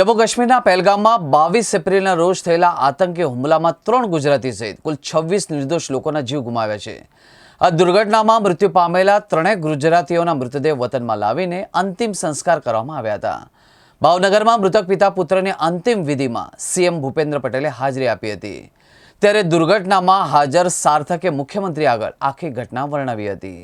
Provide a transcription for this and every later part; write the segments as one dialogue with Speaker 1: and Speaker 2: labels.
Speaker 1: જમ્મુ કાશ્મીરના પહેલગામમાં બાવીસ એપ્રિલના રોજ થયેલા આતંકી હુમલામાં ત્રણ ગુજરાતી સહિત કુલ છવ્વીસ નિર્દોષ લોકોના જીવ ગુમાવ્યા છે. આ દુર્ઘટનામાં મૃત્યુ પામેલા ત્રણેય ગુજરાતીઓના મૃતદેહ વતનમાં લાવીને અંતિમ સંસ્કાર કરવામાં આવ્યા હતા. ભાવનગરમાં મૃતક પિતા પુત્રની અંતિમ વિધિમાં સીએમ ભૂપેન્દ્ર પટેલે હાજરી આપી હતી. ત્યારે દુર્ઘટનામાં હાજર સાર્થકે મુખ્યમંત્રી આગળ આખી ઘટના વર્ણવી હતી.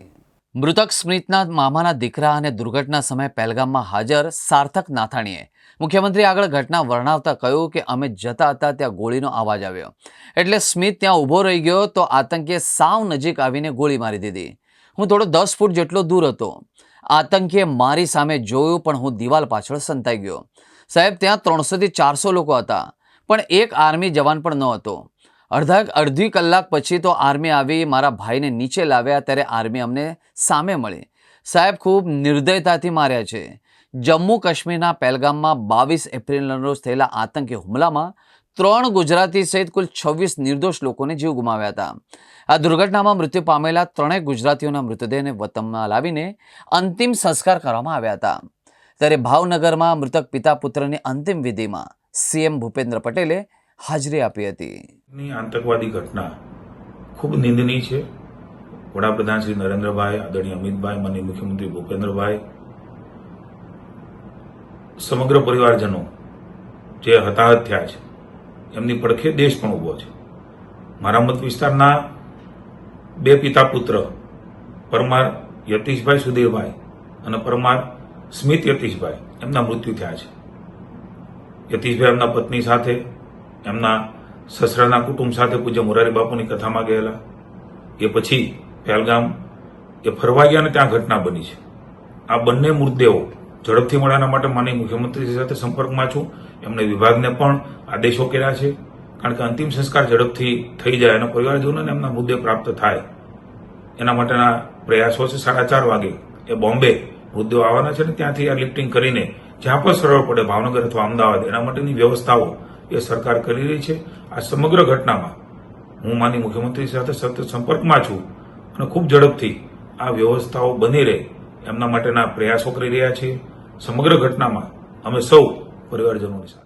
Speaker 1: મૃતક સ્મિતના મામાના દીકરા અને દુર્ઘટના સમયે પહેલગામમાં હાજર સાર્થક નાથાણીએ મુખ્યમંત્રી આગળ ઘટના વર્ણવતા કહ્યું કે અમે જતા હતા ત્યાં ગોળીનો અવાજ આવ્યો. એટલે સ્મિત ત્યાં ઊભો રહી ગયો તો આતંકીએ સાવ નજીક આવીને ગોળી મારી દીધી. હું થોડો દસ ફૂટ જેટલો દૂર હતો. આતંકીએ મારી સામે જોયું પણ હું દિવાલ પાછળ સંતાઈ ગયો. સાહેબ, ત્યાં ત્રણસોથી ચારસો લોકો હતા. પણ એક આર્મી જવાન પણ ન હતો. અડધા અડધી કલાક પછી તો આર્મી આવી મારા ભાઈને નીચે લાવ્યા ત્યારે આર્મી અમને સામે મળી. સાહેબ ખૂબ નિર્દયતાથી માર્યા છે. જમ્મુ કાશ્મીરના પહેલગામમાં બાવીસ એપ્રિલના રોજ થયેલા આતંકી હુમલામાં ત્રણ ગુજરાતી સહિત કુલ છવ્વીસ નિર્દોષ લોકોને જીવ ગુમાવ્યા હતા. આ દુર્ઘટનામાં મૃત્યુ પામેલા ત્રણેય ગુજરાતીઓના મૃતદેહને વતનમાં લાવીને અંતિમ સંસ્કાર કરવામાં આવ્યા હતા. ત્યારે ભાવનગરમાં મૃતક પિતા પુત્રની અંતિમ વિધિમાં સીએમ ભૂપેન્દ્ર પટેલે હાજરી આપી હતી.
Speaker 2: ની આતંકવાદી ઘટના ખૂબ નિંદનીય છે. વડાપ્રધાન શ્રી નરેન્દ્રભાઈ, આદરણીય અમિતભાઈ, માનનીય મુખ્યમંત્રી ભૂપેન્દ્રભાઈ, સમગ્ર પરિવારજનો જે હતાહત થયા છે, એમની પડખે દેશ પણ ઊભો છે. મારા મત વિસ્તારના બે પિતા પુત્ર, પરમાર યતીશભાઈ સુધીરભાઈ અને પરમાર સ્મિત યતીશભાઈ, એમના મૃત્યુ થયા છે. યતીશભાઈ એમના પત્ની સાથે, એમના સસરાના કુટુંબ સાથે પૂજ્ય મોરારી બાપુની કથામાં ગયેલા. એ પછી પહેલગામ એ ફરવા ગયા અને ત્યાં ઘટના બની છે. આ બંને મૃતદેહો ઝડપથી મળવાના માટે માની મુખ્યમંત્રી સાથે સંપર્કમાં છું. એમને વિભાગને પણ આદેશો કર્યા છે. કારણ કે અંતિમ સંસ્કાર ઝડપથી થઈ જાય અને પરિવારજનોને એમના મુદ્દે પ્રાપ્ત થાય. એના માટેના પ્રયાસો છે સાડા ચાર વાગે. એ બોમ્બે મૃતદેહો આવવાના છે ને ત્યાંથી આ લિફ્ટિંગ કરીને જ્યાં પણ સરળ પડે ભાવનગર અથવા અમદાવાદ, એના માટેની વ્યવસ્થાઓ એ સરકાર કરી રહી છે. આ સમગ્ર ઘટનામાં હું માની મુખ્યમંત્રી સાથે સતત સંપર્કમાં છું અને ખૂબ ઝડપથી આ વ્યવસ્થાઓ બની રહે એમના માટેના પ્રયાસો કરી રહ્યા છીએ. સમગ્ર ઘટનામાં અમે સૌ પરિવારજનોની સાથે